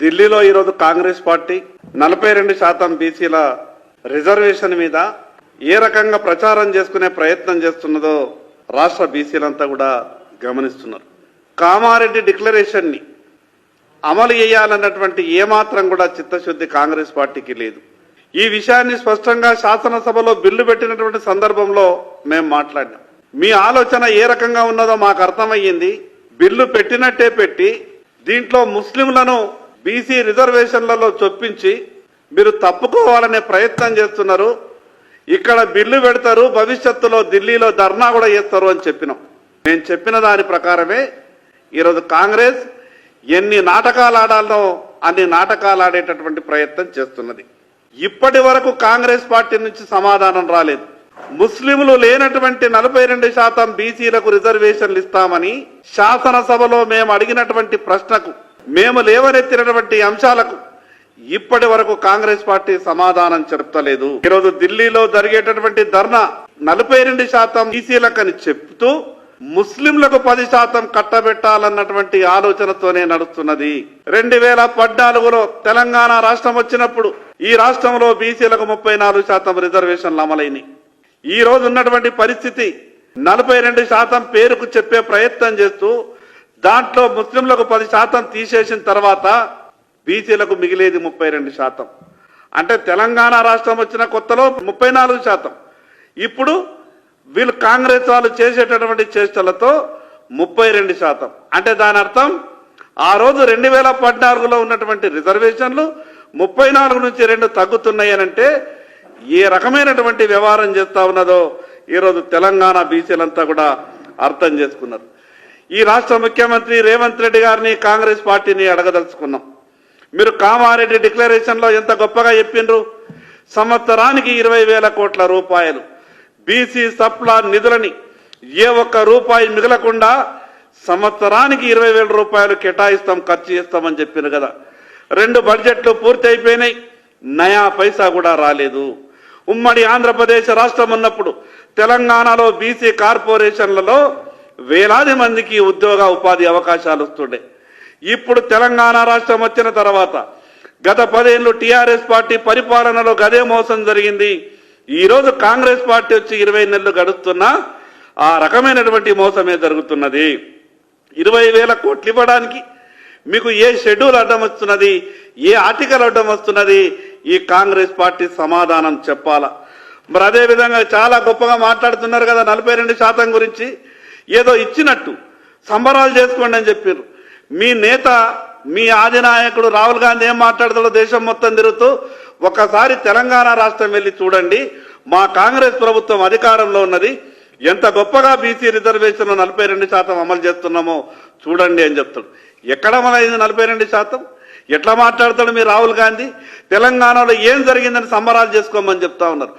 ఢిల్లీలో ఈరోజు కాంగ్రెస్ పార్టీ నలభై రెండు శాతం బీసీల రిజర్వేషన్ మీద ఏ రకంగా ప్రచారం చేసుకునే ప్రయత్నం చేస్తున్నదో రాష్ట్ర బీసీలంతా కూడా గమనిస్తున్నారు. కామారెడ్డి డిక్లరేషన్ని అమలు చేయాలన్నటువంటి ఏమాత్రం కూడా చిత్తశుద్ధి కాంగ్రెస్ పార్టీకి లేదు. ఈ విషయాన్ని స్పష్టంగా శాసనసభలో బిల్లు పెట్టినటువంటి సందర్భంలో మేము మాట్లాడినాం. మీ ఆలోచన ఏ రకంగా ఉన్నదో మాకు అర్థమయ్యింది. బిల్లు పెట్టినట్టే పెట్టి దీంట్లో ముస్లింలను బీసీ రిజర్వేషన్లలో చొప్పించి మీరు తప్పుకోవాలనే ప్రయత్నం చేస్తున్నారు. ఇక్కడ బిల్లు పెడతారు భవిష్యత్తులో ఢిల్లీలో ధర్నా కూడా చేస్తారు అని చెప్పినాం. నేను చెప్పిన దాని ప్రకారమే ఈరోజు కాంగ్రెస్ ఎన్ని నాటకాలు ఆడాలో అన్ని నాటకాలు ఆడేటటువంటి ప్రయత్నం చేస్తున్నది. ఇప్పటి వరకు కాంగ్రెస్ పార్టీ నుంచి సమాధానం రాలేదు. ముస్లింలు లేనటువంటి నలభై రెండు శాతం బీసీలకు రిజర్వేషన్లు ఇస్తామని శాసనసభలో మేము అడిగినటువంటి ప్రశ్నకు మేము లేవనెత్తినటువంటి అంశాలకు ఇప్పటి వరకు కాంగ్రెస్ పార్టీ సమాధానం చెప్తలేదు. ఈరోజు ఢిల్లీలో జరిగేటటువంటి ధర్నా నలభై రెండు శాతం ఈసీలకని చెప్తూ ముస్లింలకు పది శాతం కట్టబెట్టాలన్నటువంటి ఆలోచనతోనే నడుస్తున్నది. రెండు వేల పద్నాలుగులో తెలంగాణ రాష్ట్రం వచ్చినప్పుడు ఈ రాష్ట్రంలో బీసీలకు ముప్పై నాలుగు శాతం రిజర్వేషన్లు అమలైనవి ఈ రోజు ఉన్నటువంటి పరిస్థితి నలభై రెండు శాతం పేరుకు చెప్పే ప్రయత్నం చేస్తూ దాంట్లో ముస్లింలకు పది శాతం తీసేసిన తర్వాత బీసీలకు మిగిలేది ముప్పై రెండు శాతం. అంటే తెలంగాణ రాష్ట్రం వచ్చిన కొత్తలో ముప్పై నాలుగు శాతం. ఇప్పుడు వీళ్ళు కాంగ్రెస్ వాళ్ళు చేసేటటువంటి చేష్టలతో ముప్పై రెండు శాతం. అంటే దాని అర్థం ఆ రోజు రెండు వేల పద్నాలుగులో ఉన్నటువంటి రిజర్వేషన్లు ముప్పై నాలుగు నుంచి రెండు తగ్గుతున్నాయి అంటే ఏ రకమైనటువంటి వ్యవహారం చేస్తా ఉన్నదో ఈరోజు తెలంగాణ బీసీలంతా కూడా అర్థం చేసుకున్నారు. ఈ రాష్ట్ర ముఖ్యమంత్రి రేవంత్ రెడ్డి గారిని కాంగ్రెస్ పార్టీని అడగదలుచుకున్నాం. మీరు కామారెడ్డి డిక్లరేషన్లో ఎంత గొప్పగా చెప్పిండ్రు? సంవత్సరానికి ఇరవై వేల కోట్ల రూపాయలు. బీసీ సప్లా నిధులని ఏ ఒక్క రూపాయి మిగలకుండా సంవత్సరానికి ఇరవై వేల రూపాయలు కేటాయిస్తాం ఖర్చు చేస్తామని చెప్పారు కదా. రెండు బడ్జెట్లు పూర్తి అయిపోయినాయి నయా పైసా కూడా రాలేదు. ఉమ్మడి ఆంధ్రప్రదేశ్ రాష్ట్రం ఉన్నప్పుడు తెలంగాణలో బీసీ కార్పొరేషన్లలో వేలాది మందికి ఉద్యోగ ఉపాధి అవకాశాలు వస్తుండే. ఇప్పుడు తెలంగాణ రాష్ట్రం వచ్చిన తర్వాత గత పదేళ్ళు టీఆర్ఎస్ పార్టీ పరిపాలనలో గదే మోసం జరిగింది. ఈరోజు కాంగ్రెస్ పార్టీ వచ్చి ఇరవై నెలలు గడుస్తున్నా ఆ రకమైనటువంటి మోసమే జరుగుతున్నది. ఇరవై వేల కోట్లు ఇవ్వడానికి మీకు ఏ షెడ్యూల్ అడ్డం వస్తున్నది? ఏ ఆర్టికల్ అడ్డం వస్తున్నది? ఈ కాంగ్రెస్ పార్టీ సమాధానం చెప్పాలా? మరి అదే విధంగా చాలా గొప్పగా మాట్లాడుతున్నారు కదా నలభై రెండు శాతం గురించి. ఏదో ఇచ్చినట్టు. సంబరాలు చేసుకోండి అని చెప్పారు మీ నేత మీ ఆదినాయకుడు రాహుల్ గాంధీ ఏం మాట్లాడతాడో దేశం మొత్తం తిరుగుతూ ఒకసారి తెలంగాణ రాష్ట్రం వెళ్ళి చూడండి. మా కాంగ్రెస్ ప్రభుత్వం అధికారంలో ఉన్నది. ఎంత గొప్పగా బీసీ రిజర్వేషన్ నలభై రెండు శాతం అమలు చేస్తున్నామో చూడండి అని చెప్తాడు. ఎక్కడ అమలైంది నలభై రెండు శాతం? ఎట్లా మాట్లాడతాడు మీ రాహుల్ గాంధీ? తెలంగాణలో ఏం జరిగిందని సంబరాలు చేసుకోమని చెప్తా ఉన్నారు.